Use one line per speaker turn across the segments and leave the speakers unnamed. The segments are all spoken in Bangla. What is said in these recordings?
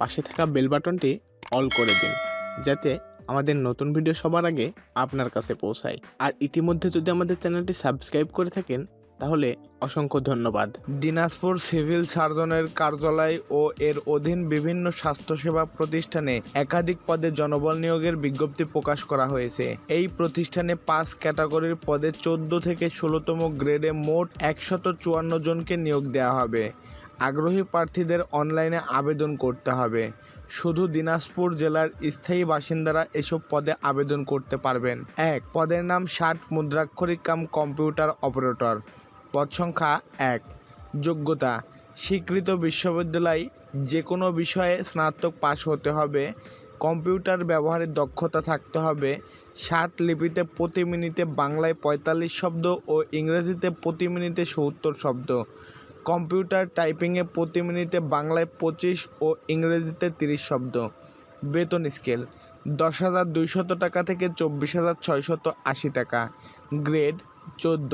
পাশে থাকা বেল বাটনটি অল করে দিন, যাতে আমাদের নতুন ভিডিও সবার আগে আপনার কাছে পৌঁছায়। আর ইতিমধ্যে যদি আমাদের চ্যানেলটি সাবস্ক্রাইব করে থাকেন, তাহলে অসংখ্য ধন্যবাদ।
দিনাজপুর সিভিল সার্জনের কার্যালয় ও এর অধীন বিভিন্ন স্বাস্থ্যসেবা প্রতিষ্ঠানে একাধিক পদে জনবল নিয়োগের বিজ্ঞপ্তি প্রকাশ করা হয়েছে। এই প্রতিষ্ঠানে পাঁচ ক্যাটাগরির পদে চোদ্দ থেকে ষোলোতম গ্রেডে মোট একশত চুয়ান্ন জনকে নিয়োগ দেওয়া হবে। আগ্রহী প্রার্থীদের অনলাইনে আবেদন করতে হবে। শুধু দিনাজপুর জেলার স্থায়ী বাসিন্দারা এসব পদে আবেদন করতে পারবেন। এক, পদের নাম ষাট, মুদ্রাক্ষরিক কাম, কম্পিউটার অপারেটর। পদ সংখ্যা এক। যোগ্যতা, স্বীকৃত বিশ্ববিদ্যালয় যে কোনো বিষয়ে স্নাতক পাশ হতে হবে। কম্পিউটার ব্যবহারের দক্ষতা থাকতে হবে। ষাট, লিপিতে প্রতি মিনিটে বাংলায় পঁয়তাল্লিশ শব্দ ও ইংরেজিতে প্রতি মিনিটে সত্তর শব্দ। কম্পিউটার টাইপিংয়ে প্রতি মিনিটে বাংলায় পঁচিশ ও ইংরেজিতে তিরিশ শব্দ। বেতন স্কেল, দশ হাজার দুইশত টাকা থেকে চব্বিশ হাজার ছয়শত আশি টাকা। গ্রেড, চোদ্দ।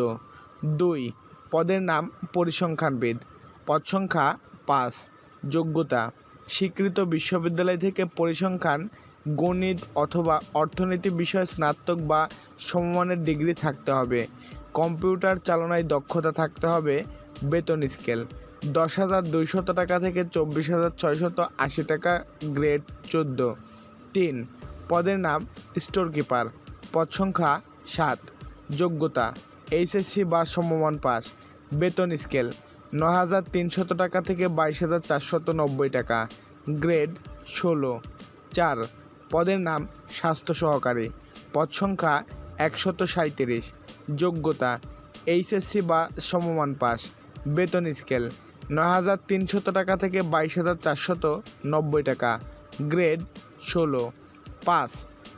দুই, পদের নাম পরিসংখ্যানবিদ। পদ সংখ্যা, পাঁচ। যোগ্যতা, স্বীকৃত বিশ্ববিদ্যালয় থেকে পরিসংখ্যান, গণিত অথবা অর্থনীতি বিষয়ে স্নাতক বা সমমানের ডিগ্রি থাকতে হবে। কম্পিউটার চালনায় দক্ষতা থাকতে হবে। বেতন স্কেল। দশ হাজার দুইশত টাকা থেকে চব্বিশ হাজার ছয়শত আশি টাকা গ্রেড চোদ্দ। তিন, পদের নাম স্টোর কিপার পদ সংখ্যা সাত, যোগ্যতা, এইচএসসি বা সমমান পাস। বেতন স্কেল ন হাজার তিনশত টাকা থেকে বাইশ হাজার চারশত নব্বই টাকা। গ্রেড ষোলো। চার, পদের নাম স্বাস্থ্য সহকারী। পদ সংখ্যা একশত সাঁইত্রিশ। যোগ্যতা, এইচএসসি বা সমমান পাস। বেতন স্কেল ন হাজার তিনশত টাকা থেকে বাইশ হাজার চারশত নব্বই টাকা। গ্রেড ষোলো। পাঁচ,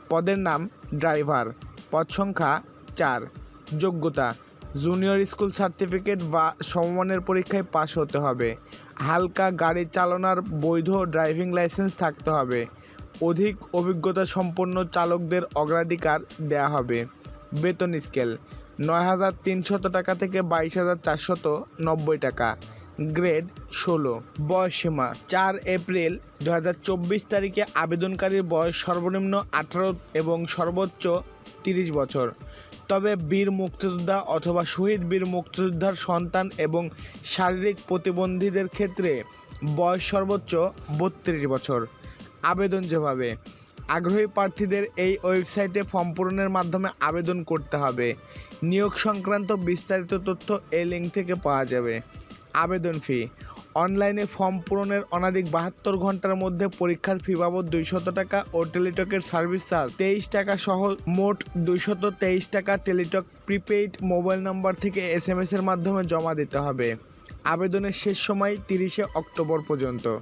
পদের নাম ড্রাইভার। পদ সংখ্যা চার। যোগ্যতা, জুনিয়র স্কুল সার্টিফিকেট বা সমমানের পরীক্ষায় পাশ হতে হবে। হালকা গাড়ি চালানোর বৈধ ড্রাইভিং লাইসেন্স থাকতে হবে। অধিক অভিজ্ঞতা সম্পন্ন চালকদের অগ্রাধিকার দেয়া হবে। বেতন স্কেল নয় হাজার তিনশত টাকা থেকে বাইশ হাজার চারশত নব্বই টাকা। গ্রেড ষোলো। বয়সসীমা চার এপ্রিল দু হাজার চব্বিশ তারিখে আবেদনকারীর বয়স সর্বনিম্ন আঠারো এবং সর্বোচ্চ তিরিশ বছর। তবে বীর মুক্তিযোদ্ধা অথবা শহীদ বীর মুক্তিযোদ্ধার সন্তান এবং শারীরিক প্রতিবন্ধীদের ক্ষেত্রে বয়স সর্বোচ্চ বত্রিশ বছর। আবেদন যেভাবে আগ্রহী প্রার্থীদের এই ওয়েবসাইটে ফর্ম পূরণের মাধ্যমে আবেদন করতে হবে। নিয়োগ সংক্রান্ত বিস্তারিত তথ্য এই লিঙ্ক থেকে পাওয়া যাবে। আবেদন ফি। অনলাইনে ফর্ম পূরণের অনাধিক বাহাত্তর ঘণ্টার মধ্যে পরীক্ষার ফি বাবদ দুইশত টাকা ও টেলিটকের সার্ভিস চার্জ তেইশ টাকা সহ মোট দুইশত তেইশ টাকা টেলিটক প্রিপেইড মোবাইল নম্বর থেকে এস এর মাধ্যমে জমা দিতে হবে। আবেদনের শেষ সময় তিরিশে অক্টোবর পর্যন্ত।